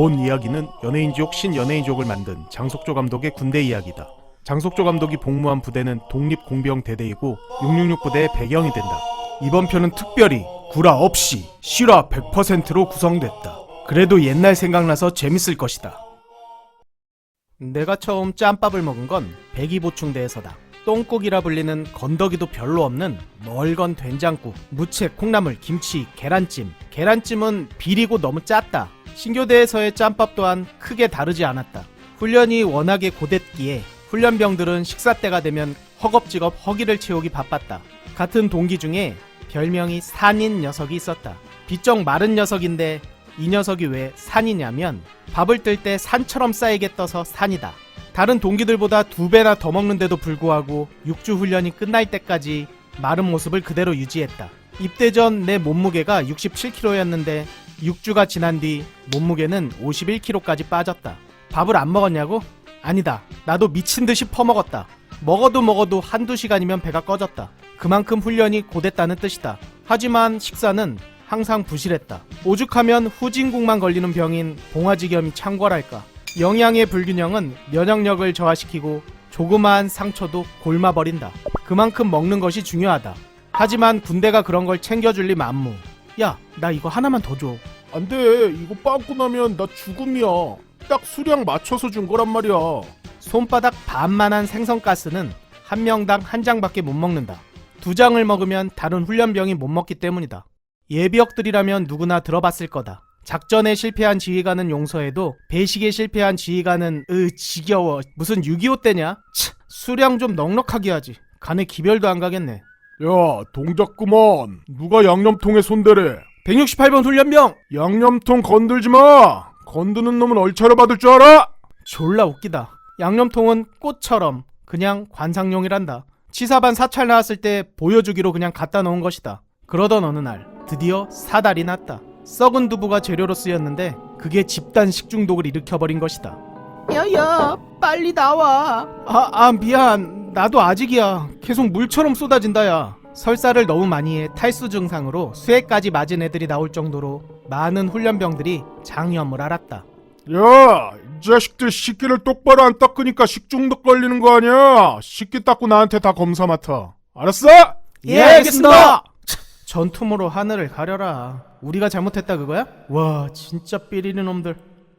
본 이야기는 연예인족 신연예인족을 만든 장석조 감독의 군대 이야기다. 장석조 감독이 복무한 부대는 독립공병대대이고 666 부대의 배경이 된다. 이번 편은 특별히 구라 없이 실화 100%로 구성됐다. 그래도 옛날 생각나서 재밌을 것이다. 내가 처음 짬밥을 먹은 건 백이보충대에서다. 똥국이라 불리는 건더기도 별로 없는 멀건 된장국, 무채, 콩나물, 김치, 계란찜. 계란찜은 비리고 너무 짰다. 신교대에서의 짬밥 또한 크게 다르지 않았다. 훈련이 워낙에 고됐기에 훈련병들은 식사 때가 되면 허겁지겁 허기를 채우기 바빴다. 같은 동기 중에 별명이 산인 녀석이 있었다. 비쩍 마른 녀석인데 이 녀석이 왜 산이냐면 밥을 뜰 때 산처럼 쌓이게 떠서 산이다. 다른 동기들보다 두 배나 더 먹는데도 불구하고 6주 훈련이 끝날 때까지 마른 모습을 그대로 유지했다. 입대 전 내 몸무게가 67kg였는데 6주가 지난 뒤 몸무게는 51kg까지 빠졌다. 밥을 안 먹었냐고? 아니다. 나도 미친 듯이 퍼먹었다. 먹어도 먹어도 한두 시간이면 배가 꺼졌다. 그만큼 훈련이 고됐다는 뜻이다. 하지만 식사는 항상 부실했다. 오죽하면 후진국만 걸리는 병인 봉화지겸이 창궐할까. 영양의 불균형은 면역력을 저하시키고 조그마한 상처도 골마버린다. 그만큼 먹는 것이 중요하다. 하지만 군대가 그런 걸 챙겨줄 리 만무. 야, 나 이거 하나만 더 줘. 안 돼. 이거 빵꾸 나면 나 죽음이야. 딱 수량 맞춰서 준 거란 말이야. 손바닥 반만한 생선가스는 한 명당 한 장밖에 못 먹는다. 두 장을 먹으면 다른 훈련병이 못 먹기 때문이다. 예비역들이라면 누구나 들어봤을 거다. 작전에 실패한 지휘관은 용서해도 배식에 실패한 지휘관은 으 지겨워 무슨 6.25 때냐? 치, 수량 좀 넉넉하게 하지. 간에 기별도 안 가겠네. 야, 동작 그만. 누가 양념통에 손대래. 168번 훈련병! 양념통 건들지 마. 건드는 놈은 얼차려 받을 줄 알아? 졸라 웃기다. 양념통은 꽃처럼 그냥 관상용이란다. 치사반 사찰 나왔을 때 보여주기로 그냥 갖다 놓은 것이다. 그러던 어느 날 드디어 사달이 났다. 썩은 두부가 재료로 쓰였는데 그게 집단 식중독을 일으켜버린 것이다. 야야 빨리 나와. 아, 아 미안. 나도 아직이야. 계속 물처럼 쏟아진다야. 설사를 너무 많이 해 탈수 증상으로 쇠까지 맞은 애들이 나올 정도로 많은 훈련병들이 장염을 앓았다. 야, 이 자식들 식기를 똑바로 안 닦으니까 식중독 걸리는 거 아니야? 식기 닦고 나한테 다 검사 맡아. 알았어? 예, 알겠습니다. 전투모로 하늘을 가려라. 우리가 잘못했다 그거야? 와, 진짜 삐리는 놈들.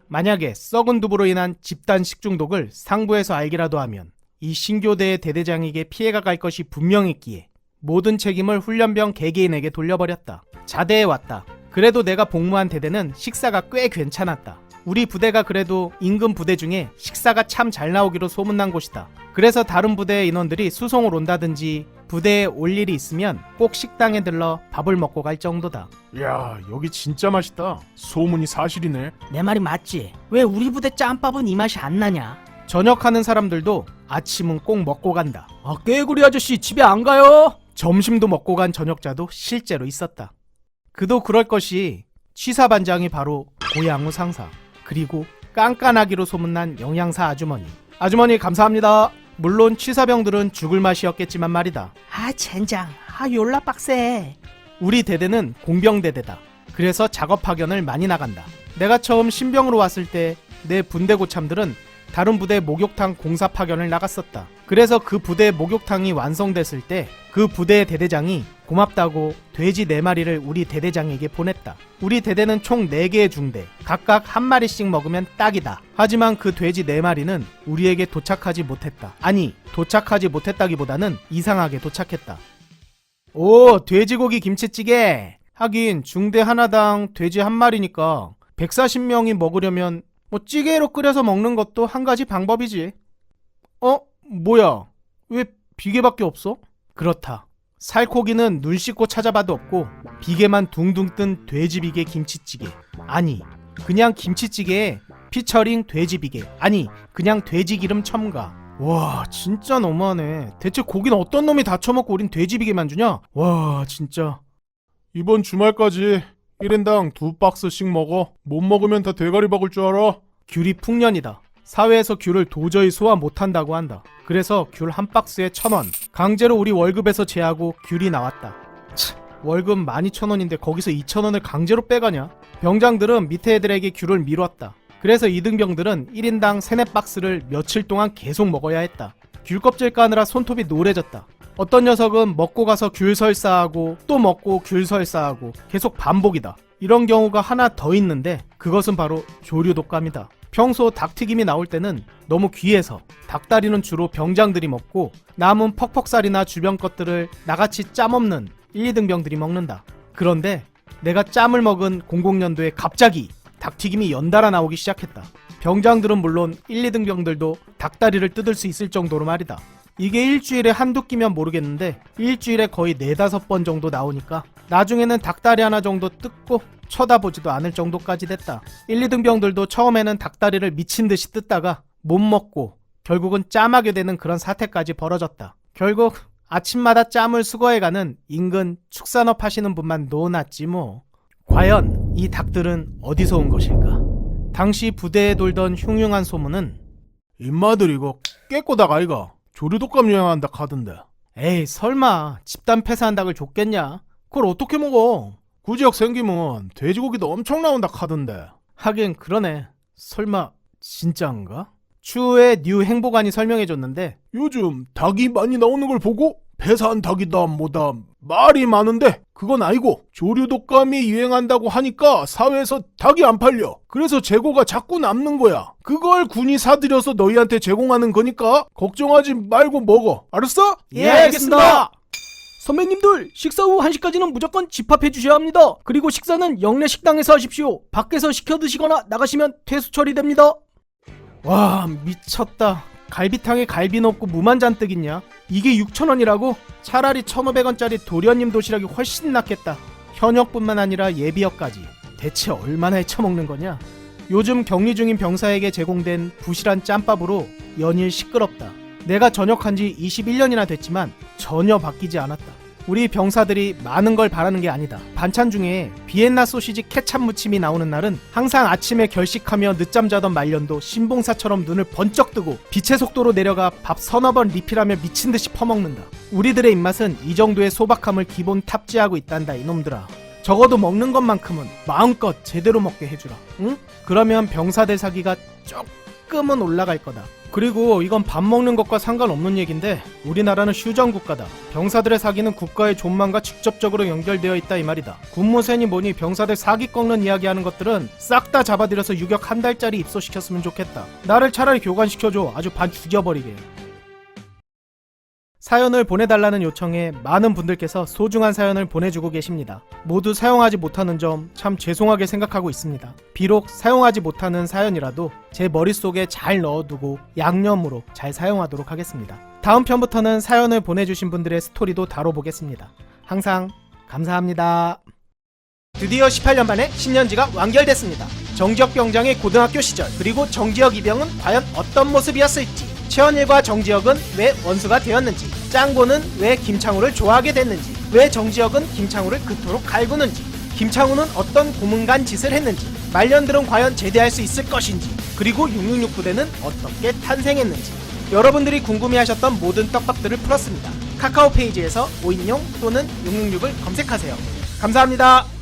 만약에 썩은 두부로 인한 집단 식중독을 상부에서 알기라도 하면 이 신교대의 대대장에게 피해가 갈 것이 분명했기에 모든 책임을 훈련병 개개인에게 돌려버렸다. 자대에 왔다. 그래도 내가 복무한 대대는 식사가 꽤 괜찮았다. 우리 부대가 그래도 임금 부대 중에 식사가 참 잘 나오기로 소문난 곳이다. 그래서 다른 부대의 인원들이 수송을 온다든지 부대에 올 일이 있으면 꼭 식당에 들러 밥을 먹고 갈 정도다. 야, 여기 진짜 맛있다. 소문이 사실이네. 내 말이 맞지? 왜 우리 부대 짬밥은 이 맛이 안 나냐? 저녁하는 사람들도 아침은 꼭 먹고 간다. 아, 깨구리 아저씨 집에 안 가요? 점심도 먹고 간 저녁자도 실제로 있었다. 그도 그럴 것이 취사반장이 바로 고양우 상사 그리고 깐깐하기로 소문난 영양사 아주머니. 아주머니 감사합니다. 물론 취사병들은 죽을 맛이었겠지만 말이다. 아, 젠장. 아, 졸라 빡세. 우리 대대는 공병대대다. 그래서 작업 파견을 많이 나간다. 내가 처음 신병으로 왔을 때 내 분대 고참들은 다른 부대 목욕탕 공사 파견을 나갔었다. 그래서 그 부대 목욕탕이 완성됐을 때 그 부대의 대대장이 고맙다고 돼지 4마리를 우리 대대장에게 보냈다. 우리 대대는 총 4개의 중대, 각각 한 마리씩 먹으면 딱이다. 하지만 그 돼지 4마리는 우리에게 도착하지 못했다. 아니, 도착하지 못했다기보다는 이상하게 도착했다. 오, 돼지고기 김치찌개. 하긴 중대 하나당 돼지 한 마리니까 140명이 먹으려면 뭐 찌개로 끓여서 먹는 것도 한 가지 방법이지. 어? 뭐야? 왜 비계밖에 없어? 그렇다. 살코기는 눈 씻고 찾아봐도 없고 비계만 둥둥 뜬 돼지비계 김치찌개. 아니, 그냥 김치찌개에 피처링 돼지비계. 아니, 그냥 돼지기름 첨가. 와, 진짜 너무하네. 대체 고기는 어떤 놈이 다 처먹고 우린 돼지비계만 주냐? 와, 진짜. 이번 주말까지 1인당 두 박스씩 먹어. 못 먹으면 다 대가리 박을 줄 알아. 귤이 풍년이다. 사회에서 귤을 도저히 소화 못한다고 한다. 그래서 귤 한 박스에 천 원. 강제로 우리 월급에서 제하고 귤이 나왔다. 치, 월급 12,000원인데 거기서 2,000원을 강제로 빼가냐? 병장들은 밑에 애들에게 귤을 미뤘다. 그래서 이등병들은 1인당 3, 4박스를 며칠 동안 계속 먹어야 했다. 귤 껍질 까느라 손톱이 노래졌다. 어떤 녀석은 먹고 가서 귤 설사하고 또 먹고 귤 설사하고 계속 반복이다. 이런 경우가 하나 더 있는데 그것은 바로 조류 독감이다. 평소 닭튀김이 나올 때는 너무 귀해서 닭다리는 주로 병장들이 먹고 남은 퍽퍽살이나 주변 것들을 나같이 짬 없는 1, 2등병들이 먹는다. 그런데 내가 짬을 먹은 00년도에 갑자기 닭튀김이 연달아 나오기 시작했다. 병장들은 물론 1, 2등병들도 닭다리를 뜯을 수 있을 정도로 말이다. 이게 일주일에 한두 끼면 모르겠는데 일주일에 거의 네다섯 번 정도 나오니까 나중에는 닭다리 하나 정도 뜯고 쳐다보지도 않을 정도까지 됐다. 1, 2등병들도 처음에는 닭다리를 미친 듯이 뜯다가 못 먹고 결국은 짬하게 되는 그런 사태까지 벌어졌다. 결국 아침마다 짬을 수거해가는 인근 축산업 하시는 분만 놓아놨지 뭐. 과연 이 닭들은 어디서 온 것일까? 당시 부대에 돌던 흉흉한 소문은 임마들 이거 깨꼬다가 아이가 조류독감 유행한다 카던데. 에이 설마 집단 폐사한 닭을 줬겠냐? 그걸 어떻게 먹어? 그 지역 생기면 돼지고기도 엄청 나온다 카던데. 하긴 그러네. 설마 진짜인가? 추후에 뉴 행보관이 설명해줬는데 요즘 닭이 많이 나오는 걸 보고 폐사한 닭이다 뭐다 말이 많은데 그건 아니고 조류 독감이 유행한다고 하니까 사회에서 닭이 안 팔려 그래서 재고가 자꾸 남는 거야 그걸 군이 사들여서 너희한테 제공하는 거니까 걱정하지 말고 먹어 알았어? 예, 알겠습니다. 선배님들 식사 후 1시까지는 무조건 집합해 주셔야 합니다. 그리고 식사는 영내 식당에서 하십시오. 밖에서 시켜 드시거나 나가시면 퇴수 처리됩니다. 와 미쳤다. 갈비탕에 갈비 넣고 무만 잔뜩 있냐? 이게 6,000원이라고? 차라리 1,500원짜리 도련님 도시락이 훨씬 낫겠다. 현역뿐만 아니라 예비역까지. 대체 얼마나 헤쳐먹는 거냐? 요즘 격리 중인 병사에게 제공된 부실한 짬밥으로 연일 시끄럽다. 내가 전역한 지 21년이나 됐지만 전혀 바뀌지 않았다. 우리 병사들이 많은 걸 바라는 게 아니다. 반찬 중에 비엔나 소시지 케찹 무침이 나오는 날은 항상 아침에 결식하며 늦잠 자던 말년도 신봉사처럼 눈을 번쩍 뜨고 빛의 속도로 내려가 밥 서너 번 리필하며 미친 듯이 퍼먹는다. 우리들의 입맛은 이 정도의 소박함을 기본 탑재하고 있단다 이놈들아. 적어도 먹는 것만큼은 마음껏 제대로 먹게 해주라. 응? 그러면 병사들 사기가 조금은 올라갈 거다. 그리고 이건 밥 먹는 것과 상관없는 얘긴데 우리나라는 휴전 국가다. 병사들의 사기는 국가의 존망과 직접적으로 연결되어 있다 이 말이다. 군무센이 뭐니 병사들 사기 꺾는 이야기 하는 것들은 싹 다 잡아들여서 유격 한 달짜리 입소시켰으면 좋겠다. 나를 차라리 교관시켜줘. 아주 반 죽여버리게. 사연을 보내달라는 요청에 많은 분들께서 소중한 사연을 보내주고 계십니다. 모두 사용하지 못하는 점 참 죄송하게 생각하고 있습니다. 비록 사용하지 못하는 사연이라도 제 머릿속에 잘 넣어두고 양념으로 잘 사용하도록 하겠습니다. 다음 편부터는 사연을 보내주신 분들의 스토리도 다뤄보겠습니다. 항상 감사합니다. 드디어 18년 만에 신년지가 완결됐습니다. 정지혁 병장의 고등학교 시절 그리고 정지혁 이병은 과연 어떤 모습이었을지 최원일과 정지혁은 왜 원수가 되었는지 짱고는 왜 김창우를 좋아하게 됐는지 왜 정지혁은 김창우를 그토록 갈구는지 김창우는 어떤 고문간 짓을 했는지 말년들은 과연 제대할 수 있을 것인지 그리고 666 부대는 어떻게 탄생했는지 여러분들이 궁금해하셨던 모든 떡밥들을 풀었습니다. 카카오 페이지에서 5인용 또는 666을 검색하세요. 감사합니다.